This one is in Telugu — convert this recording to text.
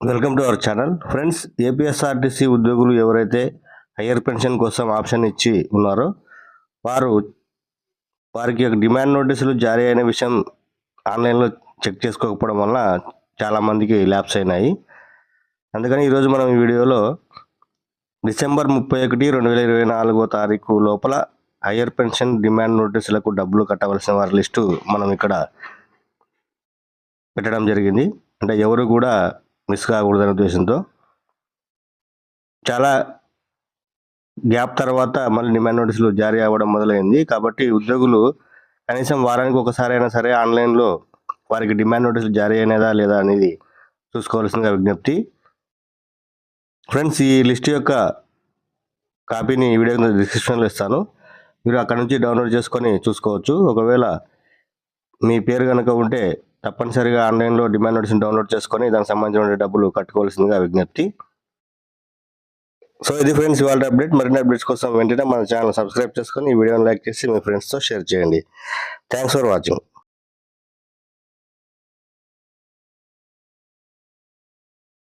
Welcome to our channel. Friends APSRTC ఉద్యోగులు ఎవరైతే హయ్యర్ పెన్షన్ కోసం ఆప్షన్ ఇచ్చి ఉన్నారో వారు వారికి ఒక డిమాండ్ నోటీసులు జారీ అయిన విషయం ఆన్లైన్లో చెక్ చేసుకోకపోవడం వల్ల చాలామందికి ల్యాబ్స్ అయినాయి. అందుకని ఈరోజు మనం ఈ వీడియోలో డిసెంబర్ ముప్పై ఒకటి రెండు వేల ఇరవై నాలుగో తారీఖు లోపల హయ్యర్ పెన్షన్ డిమాండ్ నోటీసులకు డబ్బులు కట్టవలసిన వారి లిస్టు మనం ఇక్కడ పెట్టడం జరిగింది. అంటే ఎవరు కూడా మిస్ కాకూడదనే ఉద్దేశంతో చాలా గ్యాప్ తర్వాత మళ్ళీ డిమాండ్ నోటీసులు జారీ అవ్వడం మొదలైంది. కాబట్టి ఉద్యోగులు కనీసం వారానికి ఒకసారి అయినా సరే ఆన్లైన్లో వారికి డిమాండ్ నోటీసులు జారీ అయినదా లేదా అనేది చూసుకోవాల్సిందిగా విజ్ఞప్తి. ఫ్రెండ్స్ ఈ లిస్ట్ యొక్క కాపీని ఈ వీడియో డిస్క్రిప్షన్లో ఇస్తాను. మీరు అక్కడ నుంచి డౌన్లోడ్ చేసుకొని చూసుకోవచ్చు. ఒకవేళ మీ పేరు కనుక ఉంటే తప్పనిసరిగా ఆన్లైన్లో డిమాండ్ నోటీస్ని డౌన్లోడ్ చేసుకొని దానికి సంబంధించిన డబ్బులు కట్టుకోవాల్సిందిగా విజ్ఞప్తి. సో ఇది ఫ్రెండ్స్ ఇవాళ అప్డేట్. మరిన్ని అప్డేట్స్ కోసం వెంటనే మన ఛానల్ సబ్స్క్రైబ్ చేసుకొని ఈ వీడియోని లైక్ చేసి మీ ఫ్రెండ్స్తో షేర్ చేయండి. Thanks for watching.